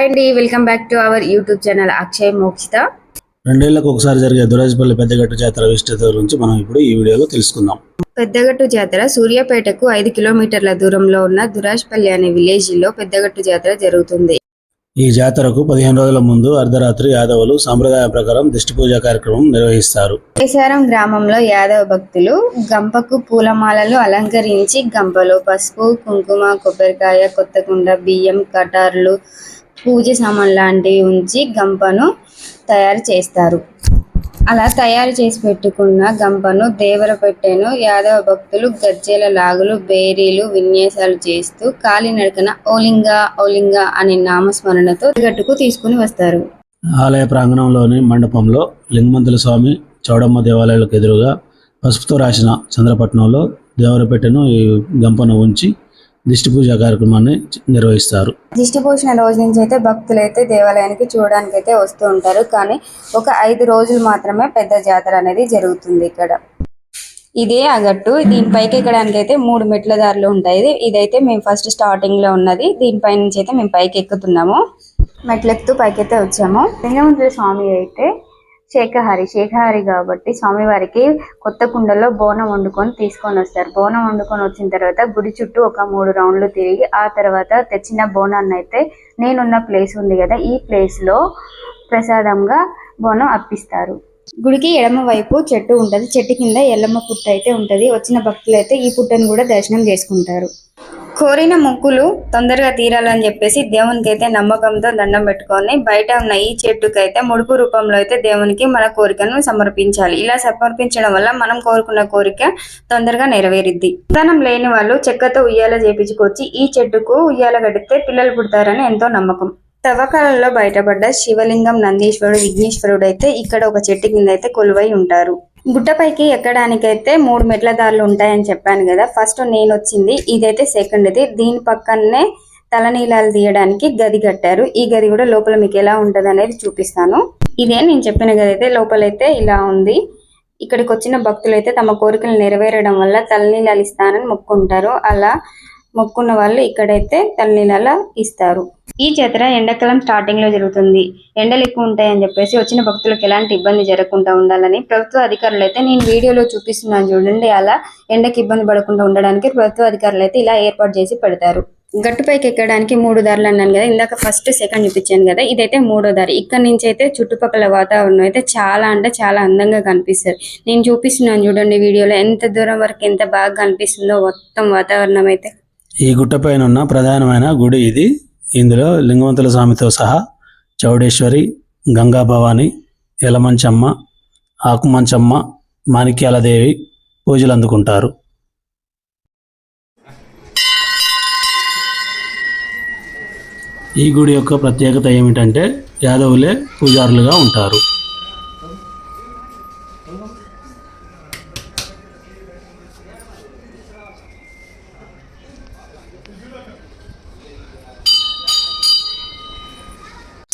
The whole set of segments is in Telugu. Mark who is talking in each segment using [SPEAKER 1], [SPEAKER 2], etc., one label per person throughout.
[SPEAKER 1] హాయ్ అండి welcome back to our YouTube channel Akshay Mokshita
[SPEAKER 2] రెండేళ్ళకు ఒకసారి జరిగే దురాజపల్లి పెద్దగట్టు జాతర విశిష్టత గురించి మనం ఇప్పుడు ఈ వీడియోలో తెలుసుకుందాం.
[SPEAKER 1] పెద్దగట్టు జాతర సూర్యాపేటకు ఐదు కిలోమీటర్ల దూరంలో ఉన్న దురాజ్పల్లి అనే విలేజ్లో పెద్దగట్టు జాతర జరుగుతుంది.
[SPEAKER 2] ఈ జాతరకు పదిహేను రోజుల ముందు అర్ధరాత్రి యాదవులు సాంప్రదాయం ప్రకారం దిష్టి పూజ కార్యక్రమం నిర్వహిస్తారు.
[SPEAKER 1] కేసారం గ్రామంలో యాదవ భక్తులు గంపకు పూలమాలలు అలంకరించి గంపలో పసుపు కుంకుమ కొబ్బరికాయ కొత్త కుండ బియ్యం కటార్లు పూజ సామాన్ లాంటివి ఉంచి గంపను తయారు చేస్తారు. అలా తయారు చేసి పెట్టుకున్న గంపను దేవర పెట్టెను యాదవ భక్తులు గజ్జెల లాగులు బేరీలు విన్యాసాలు చేస్తూ కాలినడకన ఓలింగ ఓలింగ అనే నామస్మరణతో గట్టుకు తీసుకుని వస్తారు.
[SPEAKER 2] ఆలయ ప్రాంగణంలోని మండపంలో లింగమంతుల స్వామి చౌడమ్మ దేవాలయాలకు ఎదురుగా పసుపుతో రాసిన చంద్రపట్నంలో దేవరపెట్టెను ఈ గంపను ఉంచి దిష్టి పూజ కార్యక్రమాన్ని నిర్వహిస్తారు.
[SPEAKER 1] దిష్టి పోసిన రోజు నుంచి అయితే భక్తులు అయితే దేవాలయానికి చూడడానికి అయితే వస్తూ ఉంటారు. కానీ ఒక ఐదు రోజులు మాత్రమే పెద్ద జాతర అనేది జరుగుతుంది ఇక్కడ. ఇదే అగట్టు. దీనిపైకి ఎక్కడానికి అయితే మూడు మెట్ల దారులు ఉంటాయి. ఇదైతే మేము ఫస్ట్ స్టార్టింగ్లో ఉన్నది. దీనిపై నుంచి అయితే మేము పైకి ఎక్కుతున్నాము మెట్లెక్కుతూ పైకి అయితే వచ్చాము. లింగముద్ర స్వామి అయితే శేఖహారి శేఖహారి కాబట్టి స్వామివారికి కొత్త కుండలో బోనం వండుకొని తీసుకొని వస్తారు. బోనం వండుకొని వచ్చిన తర్వాత గుడి చుట్టూ ఒక మూడు రౌండ్లు తిరిగి ఆ తర్వాత తెచ్చిన బోనాన్ని అయితే నేనున్న ప్లేస్ ఉంది కదా ఈ ప్లేస్లో ప్రసాదంగా బోనం అర్పిస్తారు గుడికి ఎడమ వైపు చెట్టు ఉంటది. చెట్టు కింద ఎల్లమ్మ పుట్ట అయితే ఉంటది. వచ్చిన భక్తులు అయితే ఈ పుట్టను కూడా దర్శనం చేసుకుంటారు. కోరిన మొక్కులు తొందరగా తీరాలని చెప్పేసి దేవునికి అయితే నమ్మకంతో దండం పెట్టుకొని బయట ఉన్న ఈ చెట్టుకైతే ముడుపు రూపంలో అయితే దేవునికి మన కోరికను సమర్పించాలి. ఇలా సమర్పించడం వల్ల మనం కోరుకున్న కోరిక తొందరగా నెరవేరిద్ది. సంతానం లేని వాళ్ళు చెక్కతో ఉయ్యాల చేపించుకొచ్చి ఈ చెట్టుకు ఉయ్యాల కడితే పిల్లలు పుడతారని ఎంతో నమ్మకం. తవ్వకాలలో బయటపడ్డ శివలింగం నందీశ్వరుడు విఘ్నేశ్వరుడు అయితే ఇక్కడ ఒక చెట్టు కింద అయితే కొలువై ఉంటారు. గుట్టపైకి ఎక్కడానికైతే మూడు మెట్ల దారులు ఉంటాయని చెప్పాను కదా ఫస్ట్ నేను వచ్చింది ఇదైతే సెకండ్ది దీని పక్కనే తలనీలాలు తీయడానికి గది కట్టారు. ఈ గది కూడా లోపల మీకు ఎలా ఉంటుంది అనేది చూపిస్తాను. ఇదే నేను చెప్పిన గది అయితే లోపలైతే ఇలా ఉంది. ఇక్కడికి వచ్చిన భక్తులు అయితే తమ కోరికలు నెరవేరడం వల్ల తలనీలాలు ఇస్తానని మొక్కుంటారు. అలా మొక్కున్న వాళ్ళు ఇక్కడైతే తలనీలాల ఇస్తారు. ఈ జాతర ఎండాకాలం స్టార్టింగ్లో జరుగుతుంది. ఎండలు ఎక్కువ ఉంటాయని చెప్పేసి వచ్చిన భక్తులకు ఎలాంటి ఇబ్బంది జరగకుండా ఉండాలని ప్రభుత్వ అధికారులు అయితే నేను వీడియోలో చూపిస్తున్నాను చూడండి. అలా ఎండకి ఇబ్బంది పడకుండా ఉండడానికి ప్రభుత్వ అధికారులు అయితే ఇలా ఏర్పాటు చేసి పెడతారు. గట్టుపైకి ఎక్కడానికి మూడు దారులు అన్నాను కదా ఇందాక ఫస్ట్ సెకండ్ చూపించాను కదా ఇదైతే మూడో దారి. ఇక్కడ నుంచి అయితే చుట్టుపక్కల వాతావరణం అయితే చాలా అంటే చాలా అందంగా కనిపిస్తుంది. నేను చూపిస్తున్నాను చూడండి వీడియోలో ఎంత దూరం వరకు ఎంత బాగా కనిపిస్తుందో మొత్తం వాతావరణం అయితే.
[SPEAKER 2] ఈ గుట్టపైన ఉన్న ప్రధానమైన గుడి ఇది. ఇందులో లింగవంతుల స్వామితో సహా చౌడేశ్వరి గంగా భవాని ఎలమంచమ్మ ఆకుమంచమ్మ మాణిక్యాలదేవి పూజలు అందుకుంటారు. ఈ గుడి యొక్క ప్రత్యేకత ఏమిటంటే యాదవులే పూజారులుగా ఉంటారు.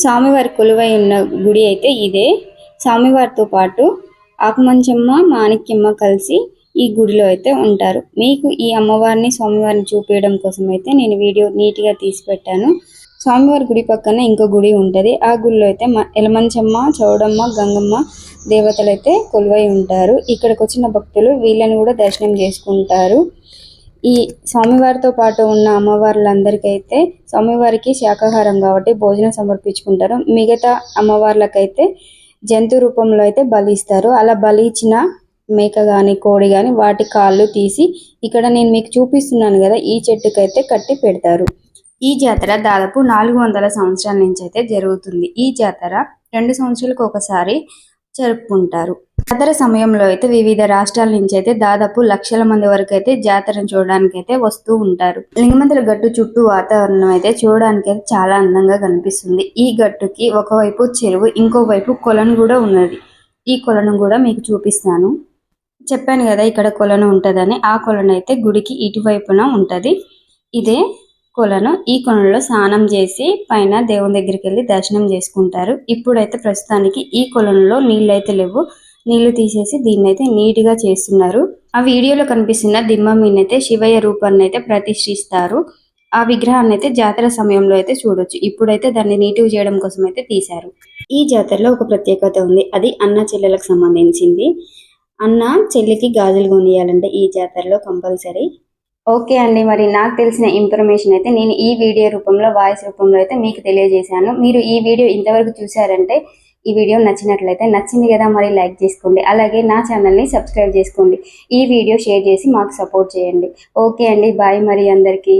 [SPEAKER 1] స్వామివారి కొలువై ఉన్న గుడి అయితే ఇదే. స్వామివారితో పాటు ఆకుమంచమ్మ మాణిక్యమ్మ కలిసి ఈ గుడిలో అయితే ఉంటారు. మీకు ఈ అమ్మవారిని స్వామివారిని చూపించడం కోసం అయితే నేను వీడియో నీట్గా తీసి పెట్టాను. స్వామివారి గుడి పక్కన ఇంకో గుడి ఉంటుంది. ఆ గుడిలో అయితే మ- ఎలమంచమ్మ చౌడమ్మ గంగమ్మ దేవతలు అయితే కొలువై ఉంటారు. ఇక్కడికి వచ్చిన భక్తులు వీళ్ళని కూడా దర్శనం చేసుకుంటారు. ఈ స్వామివారితో పాటు ఉన్న అమ్మవార్లందరికైతే స్వామివారికి శాకాహారం కాబట్టి భోజనం సమర్పించుకుంటారు. మిగతా అమ్మవార్లకైతే జంతు రూపంలో అయితే బలి ఇస్తారు. అలా బలి ఇచ్చిన మేక కానీ కోడి కానీ వాటి కాళ్ళు తీసి ఇక్కడ నేను మీకు చూపిస్తున్నాను కదా ఈ చెట్టుకైతే కట్టి పెడతారు. ఈ జాతర దాదాపు నాలుగు వందల సంవత్సరాల నుంచి అయితే జరుగుతుంది. ఈ జాతర రెండు సంవత్సరాలకు ఒకసారి జరుపుకుంటారు. జాతర సమయంలో అయితే వివిధ రాష్ట్రాల నుంచి అయితే దాదాపు లక్షల మంది వరకు అయితే జాతరను చూడడానికి అయితే వస్తూ ఉంటారు. లింగమంతుల గట్టు చుట్టూ వాతావరణం అయితే చూడడానికి అయితే చాలా అందంగా కనిపిస్తుంది. ఈ గట్టుకి ఒకవైపు చెరువు ఇంకోవైపు కొలను కూడా ఉన్నది. ఈ కొలను కూడా మీకు చూపిస్తాను. చెప్పాను కదా ఇక్కడ కొలను ఉంటదని. ఆ కొలను అయితే గుడికి ఇటువైపున ఉంటది. ఇదే కొలను ఈ కొలంలో స్నానం చేసి పైన దేవుని దగ్గరికి వెళ్ళి దర్శనం చేసుకుంటారు. ఇప్పుడైతే ప్రస్తుతానికి ఈ కొలంలో నీళ్ళు అయితే లేవు. నీళ్ళు తీసేసి దీన్ని అయితే నీట్గా చేస్తున్నారు. ఆ వీడియోలో కనిపిస్తున్న దిమ్మ మీనైతే శివయ్య రూపాన్ని అయితే ప్రతిష్ఠిస్తారు. ఆ విగ్రహాన్ని అయితే జాతర సమయంలో అయితే చూడొచ్చు. ఇప్పుడైతే దాన్ని నీటిగా చేయడం కోసం అయితే తీశారు. ఈ జాతరలో ఒక ప్రత్యేకత ఉంది. అది అన్న చెల్లెలకు సంబంధించింది. అన్న చెల్లికి గాజులు కొనియాలంటే ఈ జాతరలో కంపల్సరీ. ఓకే అండి. మరి నాకు తెలిసిన ఇన్ఫర్మేషన్ అయితే నేను ఈ వీడియో రూపంలో వాయిస్ రూపంలో అయితే మీకు తెలియజేశాను. మీరు ఈ వీడియో ఇంతవరకు చూసారంటే ఈ వీడియో నచ్చినట్లయితే నచ్చింది కదా మరి లైక్ చేసుకోండి. అలాగే నా ఛానల్ని సబ్స్క్రైబ్ చేసుకోండి. ఈ వీడియో షేర్ చేసి మాకు సపోర్ట్ చేయండి. ఓకే అండి. బాయ్ మరి అందరికీ.